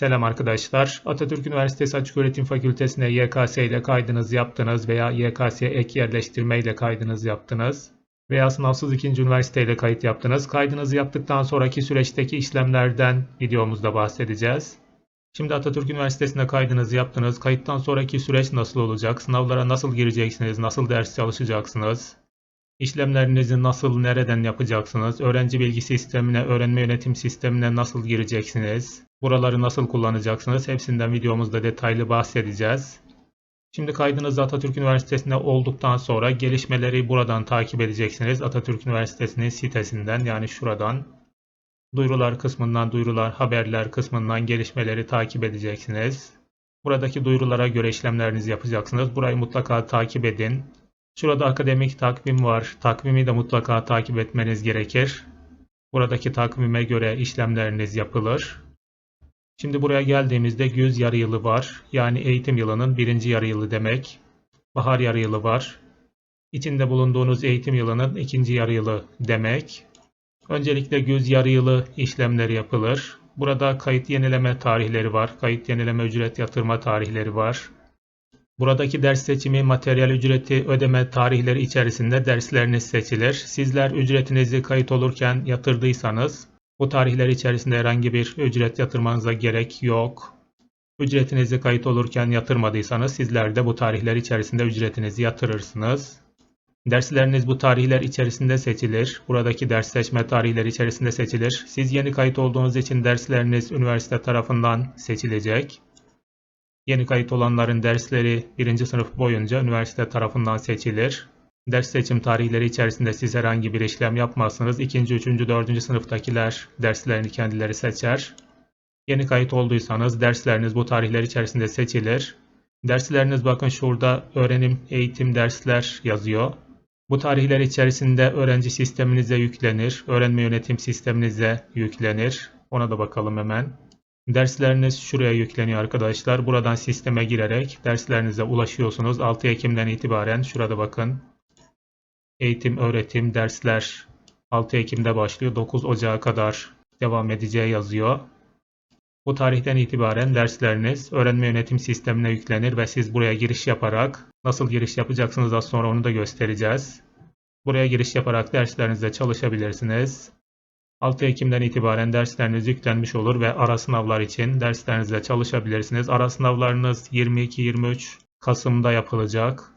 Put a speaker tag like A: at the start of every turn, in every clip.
A: Selam arkadaşlar. Atatürk Üniversitesi Açıköğretim Fakültesine YKS ile kaydınız yaptınız veya YKS'ye ek yerleştirme ile kaydınız yaptınız veya sınavsız ikinci üniversite ile kayıt yaptınız. Kaydınızı yaptıktan sonraki süreçteki işlemlerden videomuzda bahsedeceğiz. Şimdi Atatürk Üniversitesi'ne kaydınızı yaptınız. Kayıttan sonraki süreç nasıl olacak? Sınavlara nasıl gireceksiniz? Nasıl ders çalışacaksınız? İşlemlerinizi nasıl, nereden yapacaksınız? Öğrenci bilgi sistemine, öğrenme yönetim sistemine nasıl gireceksiniz? Buraları nasıl kullanacaksınız? Hepsinden videomuzda detaylı bahsedeceğiz. Şimdi kaydınız Atatürk Üniversitesi'nde olduktan sonra gelişmeleri buradan takip edeceksiniz. Atatürk Üniversitesi'nin sitesinden yani şuradan duyurular kısmından duyurular, haberler kısmından gelişmeleri takip edeceksiniz. Buradaki duyurulara göre işlemlerinizi yapacaksınız. Burayı mutlaka takip edin. Şurada akademik takvim var. Takvimi de mutlaka takip etmeniz gerekir. Buradaki takvime göre işlemleriniz yapılır. Şimdi buraya geldiğimizde güz yarı yılı var. Yani eğitim yılının birinci yarı yılı demek. Bahar yarı yılı var. İçinde bulunduğunuz eğitim yılının ikinci yarı yılı demek. Öncelikle güz yarı yılı işlemleri yapılır. Burada kayıt yenileme tarihleri var. Kayıt yenileme ücret yatırma tarihleri var. Buradaki ders seçimi materyal ücreti ödeme tarihleri içerisinde dersleriniz seçilir. Sizler ücretinizi kayıt olurken yatırdıysanız bu tarihler içerisinde herhangi bir ücret yatırmanıza gerek yok. Ücretinizi kayıt olurken yatırmadıysanız sizler de bu tarihler içerisinde ücretinizi yatırırsınız. Dersleriniz bu tarihler içerisinde seçilir. Buradaki ders seçme tarihleri içerisinde seçilir. Siz yeni kayıt olduğunuz için dersleriniz üniversite tarafından seçilecek. Yeni kayıt olanların dersleri birinci sınıf boyunca üniversite tarafından seçilir. Ders seçim tarihleri içerisinde siz herhangi bir işlem yapmazsınız. İkinci, üçüncü, dördüncü sınıftakiler derslerini kendileri seçer. Yeni kayıt olduysanız dersleriniz bu tarihler içerisinde seçilir. Dersleriniz bakın şurada öğrenim, eğitim, dersler yazıyor. Bu tarihler içerisinde öğrenci sisteminize yüklenir. Öğrenme yönetim sisteminize yüklenir. Ona da bakalım hemen. Dersleriniz şuraya yükleniyor arkadaşlar. Buradan sisteme girerek derslerinize ulaşıyorsunuz. 6 Ekim'den itibaren şurada bakın. Eğitim, öğretim, dersler 6 Ekim'de başlıyor. 9 Ocağı kadar devam edeceği yazıyor. Bu tarihten itibaren dersleriniz öğrenme yönetim sistemine yüklenir ve siz buraya giriş yaparak nasıl giriş yapacaksınız az sonra onu da göstereceğiz. Buraya giriş yaparak derslerinizde çalışabilirsiniz. 6 Ekim'den itibaren dersleriniz yüklenmiş olur ve ara sınavlar için derslerinizde çalışabilirsiniz. Ara sınavlarınız 22-23 Kasım'da yapılacak.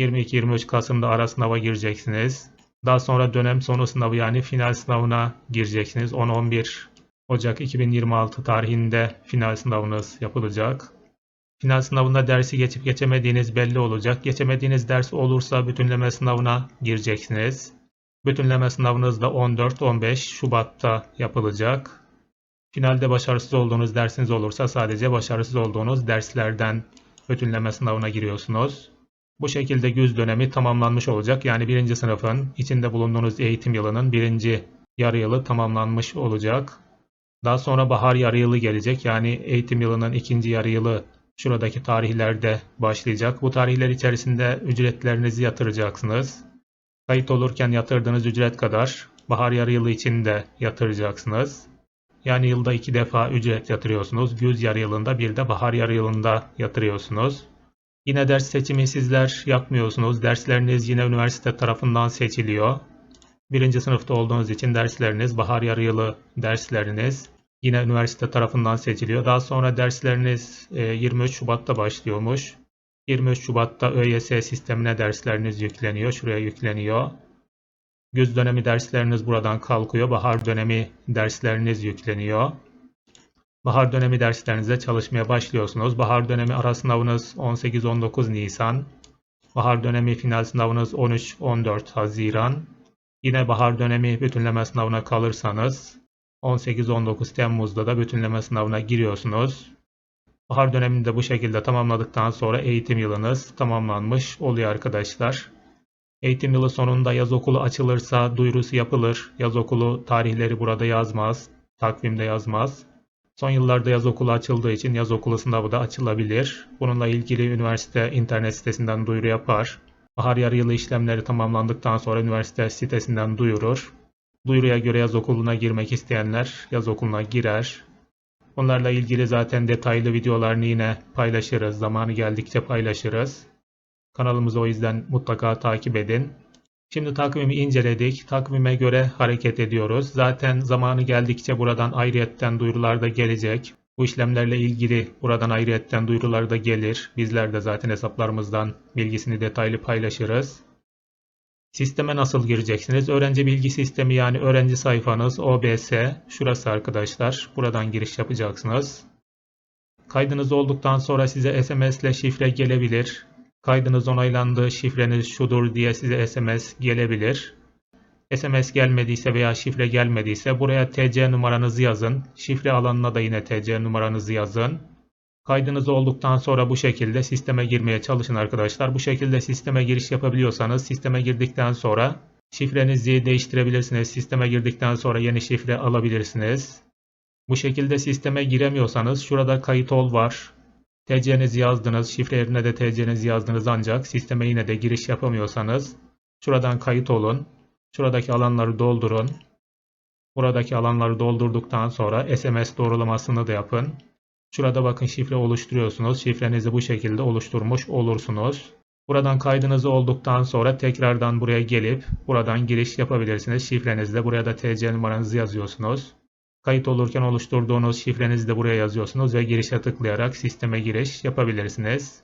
A: 22-23 Kasım'da ara sınava gireceksiniz. Daha sonra dönem sonu sınavı yani final sınavına gireceksiniz. 10-11 Ocak 2026 tarihinde final sınavınız yapılacak. Final sınavında dersi geçip geçemediğiniz belli olacak. Geçemediğiniz ders olursa bütünleme sınavına gireceksiniz. Bütünleme sınavınız da 14-15 Şubat'ta yapılacak. Finalde başarısız olduğunuz dersiniz olursa sadece başarısız olduğunuz derslerden bütünleme sınavına giriyorsunuz. Bu şekilde güz dönemi tamamlanmış olacak. Yani birinci sınıfın içinde bulunduğunuz eğitim yılının birinci yarı yılı tamamlanmış olacak. Daha sonra bahar yarı yılı gelecek. Yani eğitim yılının ikinci yarı yılı şuradaki tarihlerde başlayacak. Bu tarihler içerisinde ücretlerinizi yatıracaksınız. Kayıt olurken yatırdığınız ücret kadar bahar yarı yılı için de yatıracaksınız. Yani yılda iki defa ücret yatırıyorsunuz. Güz yarı yılında bir de bahar yarı yılında yatırıyorsunuz. Yine ders seçimi sizler yapmıyorsunuz. Dersleriniz yine üniversite tarafından seçiliyor. Birinci sınıfta olduğunuz için dersleriniz bahar yarı yılı dersleriniz yine üniversite tarafından seçiliyor. Daha sonra dersleriniz 23 Şubat'ta başlıyormuş. 23 Şubat'ta ÖYS sistemine dersleriniz yükleniyor. Şuraya yükleniyor. Güz dönemi dersleriniz buradan kalkıyor. Bahar dönemi dersleriniz yükleniyor. Bahar dönemi derslerinizde çalışmaya başlıyorsunuz. Bahar dönemi ara sınavınız 18-19 Nisan. Bahar dönemi final sınavınız 13-14 Haziran. Yine bahar dönemi bütünleme sınavına kalırsanız 18-19 Temmuz'da da bütünleme sınavına giriyorsunuz. Bahar dönemini de bu şekilde tamamladıktan sonra eğitim yılınız tamamlanmış oluyor arkadaşlar. Eğitim yılı sonunda yaz okulu açılırsa duyurusu yapılır. Yaz okulu tarihleri burada yazmaz. Takvimde yazmaz. Son yıllarda yaz okulu açıldığı için yaz okulu sınavı da açılabilir. Bununla ilgili üniversite internet sitesinden duyuru yapar. Bahar yarı yılı işlemleri tamamlandıktan sonra üniversite sitesinden duyurur. Duyuruya göre yaz okuluna girmek isteyenler yaz okuluna girer. Onlarla ilgili zaten detaylı videolarını yine paylaşırız. Zamanı geldikçe paylaşırız. Kanalımızı o yüzden mutlaka takip edin. Şimdi takvimi inceledik. Takvime göre hareket ediyoruz. Zaten zamanı geldikçe buradan ayrıyetten duyurular da gelecek. Bu işlemlerle ilgili buradan ayrıyetten duyurular da gelir. Bizler de zaten hesaplarımızdan bilgisini detaylı paylaşırız. Sisteme nasıl gireceksiniz? Öğrenci bilgi sistemi yani öğrenci sayfanız OBS. Şurası arkadaşlar. Buradan giriş yapacaksınız. Kaydınız olduktan sonra size SMS ile şifre gelebilir. Kaydınız onaylandı, şifreniz şudur diye size SMS gelebilir. SMS gelmediyse veya şifre gelmediyse buraya TC numaranızı yazın. Şifre alanına da yine TC numaranızı yazın. Kaydınız olduktan sonra bu şekilde sisteme girmeye çalışın arkadaşlar. Bu şekilde sisteme giriş yapabiliyorsanız sisteme girdikten sonra şifrenizi değiştirebilirsiniz. Sisteme girdikten sonra yeni şifre alabilirsiniz. Bu şekilde sisteme giremiyorsanız şurada kayıt ol var. TC'nizi yazdınız, şifre yerine de TC'nizi yazdınız ancak sisteme yine de giriş yapamıyorsanız şuradan kayıt olun. Şuradaki alanları doldurun. Buradaki alanları doldurduktan sonra SMS doğrulamasını da yapın. Şurada bakın şifre oluşturuyorsunuz. Şifrenizi bu şekilde oluşturmuş olursunuz. Buradan kaydınız olduktan sonra tekrardan buraya gelip buradan giriş yapabilirsiniz. Şifrenizle buraya da TC numaranızı yazıyorsunuz. Kayıt olurken oluşturduğunuz şifrenizi de buraya yazıyorsunuz ve girişe tıklayarak sisteme giriş yapabilirsiniz.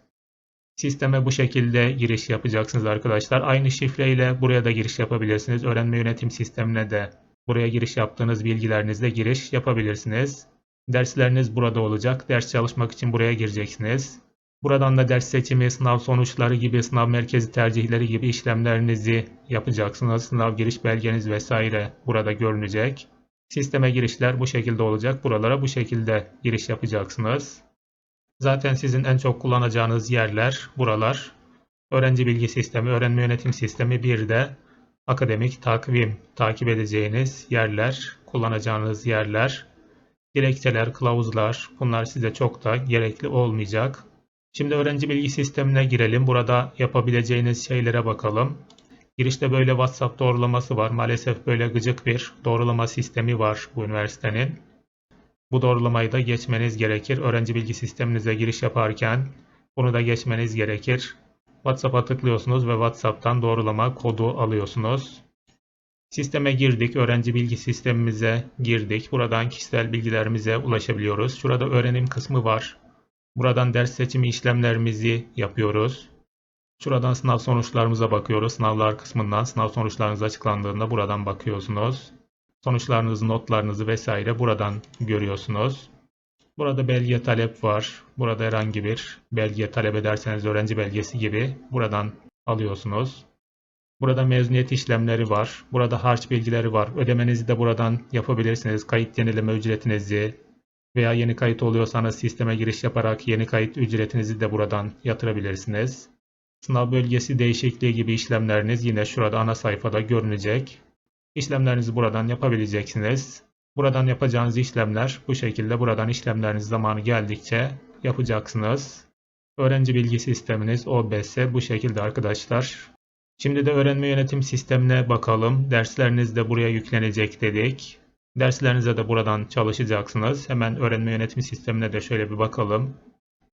A: Sisteme bu şekilde giriş yapacaksınız arkadaşlar. Aynı şifreyle buraya da giriş yapabilirsiniz. Öğrenme yönetim sistemine de buraya giriş yaptığınız bilgilerinizle giriş yapabilirsiniz. Dersleriniz burada olacak. Ders çalışmak için buraya gireceksiniz. Buradan da ders seçimi, sınav sonuçları gibi, sınav merkezi tercihleri gibi işlemlerinizi yapacaksınız. Sınav giriş belgeniz vesaire burada görünecek. Sisteme girişler bu şekilde olacak. Buralara bu şekilde giriş yapacaksınız. Zaten sizin en çok kullanacağınız yerler buralar. Öğrenci bilgi sistemi, öğrenme yönetim sistemi bir de akademik takvim takip edeceğiniz yerler, kullanacağınız yerler, dilekçeler, kılavuzlar bunlar size çok da gerekli olmayacak. Şimdi öğrenci bilgi sistemine girelim. Burada yapabileceğiniz şeylere bakalım. Girişte böyle WhatsApp doğrulaması var. Maalesef böyle gıcık bir doğrulama sistemi var bu üniversitenin. Bu doğrulamayı da geçmeniz gerekir. Öğrenci bilgi sisteminize giriş yaparken bunu da geçmeniz gerekir. WhatsApp'a tıklıyorsunuz ve WhatsApp'tan doğrulama kodu alıyorsunuz. Sisteme girdik. Öğrenci bilgi sistemimize girdik. Buradan kişisel bilgilerimize ulaşabiliyoruz. Şurada öğrenim kısmı var. Buradan ders seçimi işlemlerimizi yapıyoruz. Şuradan sınav sonuçlarımıza bakıyoruz. Sınavlar kısmından sınav sonuçlarınız açıklandığında buradan bakıyorsunuz. Sonuçlarınızı, notlarınızı vesaire buradan görüyorsunuz. Burada belge talep var. Burada herhangi bir belge talep ederseniz öğrenci belgesi gibi buradan alıyorsunuz. Burada mezuniyet işlemleri var. Burada harç bilgileri var. Ödemenizi de buradan yapabilirsiniz. Kayıt yenileme ücretinizi veya yeni kayıt oluyorsanız sisteme giriş yaparak yeni kayıt ücretinizi de buradan yatırabilirsiniz. Sınav bölgesi değişikliği gibi işlemleriniz yine şurada ana sayfada görünecek. İşlemlerinizi buradan yapabileceksiniz. Buradan yapacağınız işlemler bu şekilde buradan işlemleriniz zamanı geldikçe yapacaksınız. Öğrenci bilgi sisteminiz OBS bu şekilde arkadaşlar. Şimdi de öğrenme yönetim sistemine bakalım. Dersleriniz de buraya yüklenecek dedik. Derslerinize de buradan çalışacaksınız. Hemen öğrenme yönetim sistemine de şöyle bir bakalım.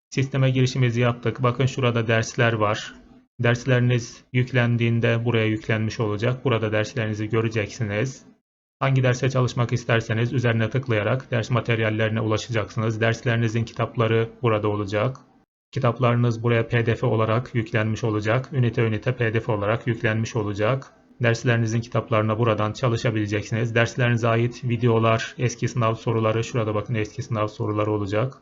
A: Sisteme girişimizi yaptık. Bakın şurada dersler var. Dersleriniz yüklendiğinde buraya yüklenmiş olacak. Burada derslerinizi göreceksiniz. Hangi derse çalışmak isterseniz üzerine tıklayarak ders materyallerine ulaşacaksınız. Derslerinizin kitapları burada olacak. Kitaplarınız buraya pdf olarak yüklenmiş olacak. Ünite ünite pdf olarak yüklenmiş olacak. Derslerinizin kitaplarına buradan çalışabileceksiniz. Derslerinize ait videolar, eski sınav soruları, şurada bakın eski sınav soruları olacak.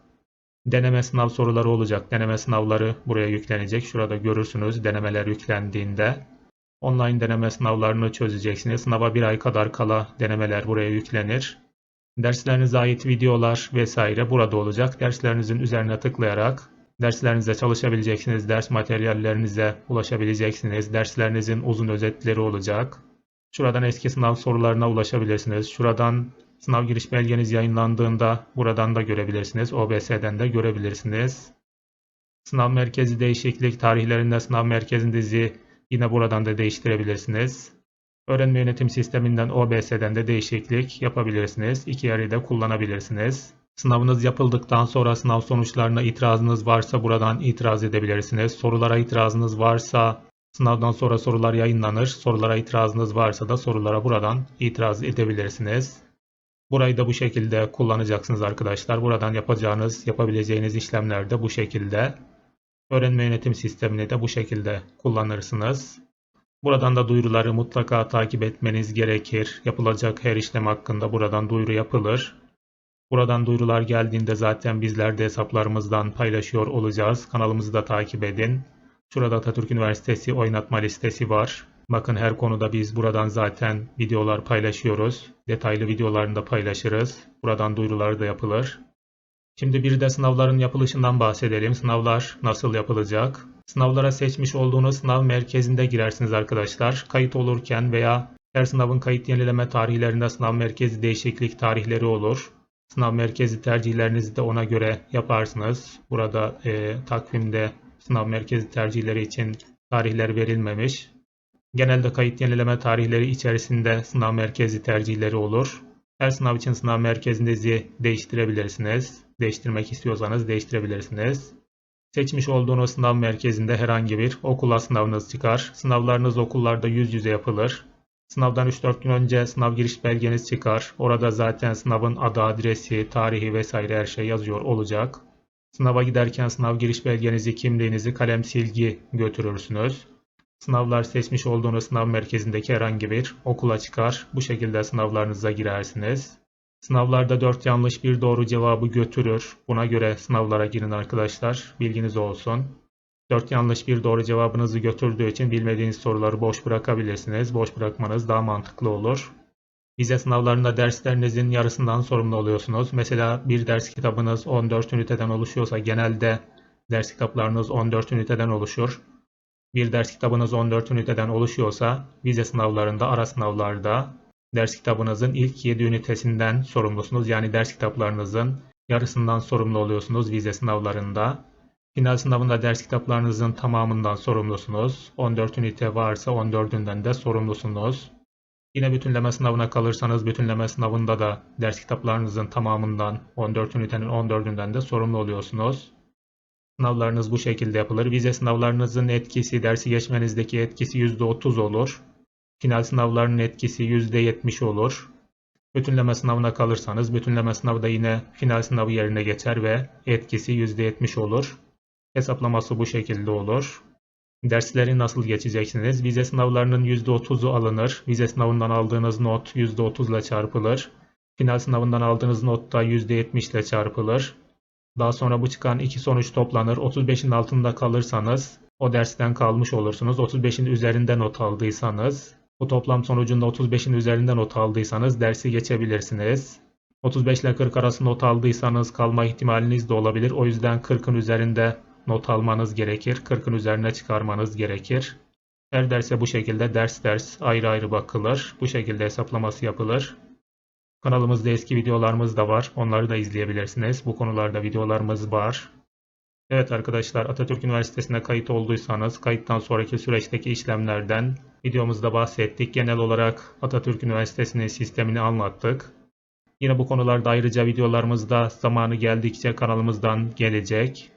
A: Deneme sınav soruları olacak. Deneme sınavları buraya yüklenecek. Şurada görürsünüz denemeler yüklendiğinde. Online deneme sınavlarını çözeceksiniz. Sınava bir ay kadar kala denemeler buraya yüklenir. Derslerinize ait videolar vesaire burada olacak. Derslerinizin üzerine tıklayarak derslerinize çalışabileceksiniz. Ders materyallerinize ulaşabileceksiniz. Derslerinizin uzun özetleri olacak. Şuradan eski sınav sorularına ulaşabilirsiniz. Şuradan sınav giriş belgeniz yayınlandığında buradan da görebilirsiniz. OBS'den de görebilirsiniz. Sınav merkezi değişiklik tarihlerinde sınav merkezinizi yine buradan da değiştirebilirsiniz. Öğrenme yönetim sisteminden OBS'den de değişiklik yapabilirsiniz. İki yeri de kullanabilirsiniz. Sınavınız yapıldıktan sonra sınav sonuçlarına itirazınız varsa buradan itiraz edebilirsiniz. Sorulara itirazınız varsa sınavdan sonra sorular yayınlanır. Sorulara itirazınız varsa da sorulara buradan itiraz edebilirsiniz. Burayı da bu şekilde kullanacaksınız arkadaşlar. Buradan yapacağınız, yapabileceğiniz işlemler de bu şekilde. Öğrenme yönetim sistemini de bu şekilde kullanırsınız. Buradan da duyuruları mutlaka takip etmeniz gerekir. Yapılacak her işlem hakkında buradan duyuru yapılır. Buradan duyurular geldiğinde zaten bizler de hesaplarımızdan paylaşıyor olacağız. Kanalımızı da takip edin. Şurada Atatürk Üniversitesi oynatma listesi var. Bakın her konuda biz buradan zaten videolar paylaşıyoruz. Detaylı videolarını da paylaşırız. Buradan duyurular da yapılır. Şimdi bir de sınavların yapılışından bahsedelim. Sınavlar nasıl yapılacak? Sınavlara seçmiş olduğunuz sınav merkezinde girersiniz arkadaşlar. Kayıt olurken veya her sınavın kayıt yenileme tarihlerinde sınav merkezi değişiklik tarihleri olur. Sınav merkezi tercihlerinizi de ona göre yaparsınız. Burada e, takvimde sınav merkezi tercihleri için tarihler verilmemiş. Genelde kayıt yenileme tarihleri içerisinde sınav merkezi tercihleri olur. Her sınav için sınav merkezinizi değiştirebilirsiniz. Değiştirmek istiyorsanız değiştirebilirsiniz. Seçmiş olduğunuz sınav merkezinde herhangi bir okula sınavınız çıkar. Sınavlarınız okullarda yüz yüze yapılır. Sınavdan 3-4 gün önce sınav giriş belgeniz çıkar. Orada zaten sınavın adı, adresi, tarihi vesaire her şey yazıyor olacak. Sınava giderken sınav giriş belgenizi, kimliğinizi, kalem silgi götürürsünüz. Sınavlar seçmiş olduğunuz sınav merkezindeki herhangi bir okula çıkar. Bu şekilde sınavlarınıza girersiniz. Sınavlarda 4 yanlış bir doğru cevabı götürür. Buna göre sınavlara girin arkadaşlar. Bilginiz olsun. 4 yanlış bir doğru cevabınızı götürdüğü için bilmediğiniz soruları boş bırakabilirsiniz. Boş bırakmanız daha mantıklı olur. Vize sınavlarında derslerinizin yarısından sorumlu oluyorsunuz. Mesela bir ders kitabınız 14 üniteden oluşuyorsa genelde ders kitaplarınız 14 üniteden oluşur. Bir ders kitabınız 14 üniteden oluşuyorsa vize sınavlarında, ara sınavlarda ders kitabınızın ilk 7 ünitesinden sorumlusunuz. Yani ders kitaplarınızın yarısından sorumlu oluyorsunuz vize sınavlarında. Final sınavında ders kitaplarınızın tamamından sorumlusunuz. 14 ünite varsa 14'ünden de sorumlusunuz. Yine bütünleme sınavına kalırsanız bütünleme sınavında da ders kitaplarınızın tamamından 14 ünitenin 14'ünden de sorumlu oluyorsunuz. Sınavlarınız bu şekilde yapılır. Vize sınavlarınızın etkisi, dersi geçmenizdeki etkisi %30 olur. Final sınavlarının etkisi %70 olur. Bütünleme sınavına kalırsanız bütünleme sınavı da yine final sınavı yerine geçer ve etkisi %70 olur. Hesaplaması bu şekilde olur. Dersleri nasıl geçeceksiniz? Vize sınavlarının %30'u alınır. Vize sınavından aldığınız not %30 ile çarpılır. Final sınavından aldığınız not da %70 ile çarpılır. Daha sonra bu çıkan iki sonuç toplanır. 35'in altında kalırsanız o dersten kalmış olursunuz. 35'in üzerinde not aldıysanız bu toplam sonucunda 35'in üzerinde not aldıysanız dersi geçebilirsiniz. 35 ile 40 arası not aldıysanız kalma ihtimaliniz de olabilir. O yüzden 40'ın üzerinde not almanız gerekir. 40'ın üzerine çıkarmanız gerekir. Her derse bu şekilde ders ders ayrı ayrı bakılır. Bu şekilde hesaplaması yapılır. Kanalımızda eski videolarımız da var. Onları da izleyebilirsiniz. Bu konularda videolarımız var. Evet arkadaşlar Atatürk Üniversitesi'ne kayıt olduysanız kayıttan sonraki süreçteki işlemlerden videomuzda bahsettik. Genel olarak Atatürk Üniversitesi'nin sistemini anlattık. Yine bu konularda ayrıca videolarımızda zamanı geldikçe kanalımızdan gelecek.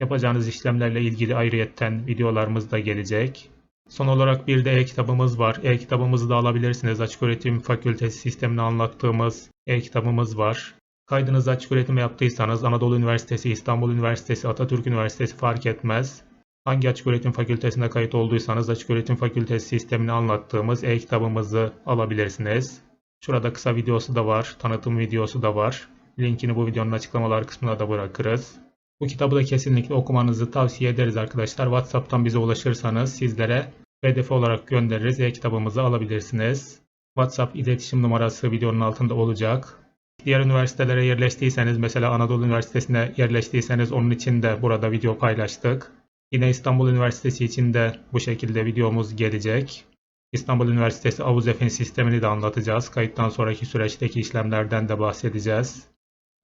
A: Yapacağınız işlemlerle ilgili ayrıyetten videolarımız da gelecek. Son olarak bir de e-kitabımız var. E-kitabımızı da alabilirsiniz. Açık Öğretim Fakültesi sistemini anlattığımız e-kitabımız var. Kaydınızı açık öğretim yaptıysanız Anadolu Üniversitesi, İstanbul Üniversitesi, Atatürk Üniversitesi fark etmez. Hangi açık öğretim fakültesine kayıt olduysanız açık öğretim fakültesi sistemini anlattığımız e-kitabımızı alabilirsiniz. Şurada kısa videosu da var, tanıtım videosu da var. Linkini bu videonun açıklamalar kısmına da bırakırız. Bu kitabı da kesinlikle okumanızı tavsiye ederiz arkadaşlar. WhatsApp'tan bize ulaşırsanız sizlere PDF olarak göndeririz. E-kitabımızı alabilirsiniz. WhatsApp iletişim numarası videonun altında olacak. Diğer üniversitelere yerleştiyseniz mesela Anadolu Üniversitesi'ne yerleştiyseniz onun için de burada video paylaştık. Yine İstanbul Üniversitesi için de bu şekilde videomuz gelecek. İstanbul Üniversitesi Avuzefin sistemini de anlatacağız. Kayıttan sonraki süreçteki işlemlerden de bahsedeceğiz.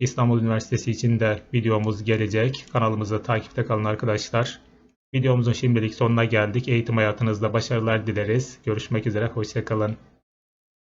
A: İstanbul Üniversitesi için de videomuz gelecek. Kanalımızı takipte kalın arkadaşlar. Videomuzun şimdilik sonuna geldik. Eğitim hayatınızda başarılar dileriz. Görüşmek üzere, hoşçakalın.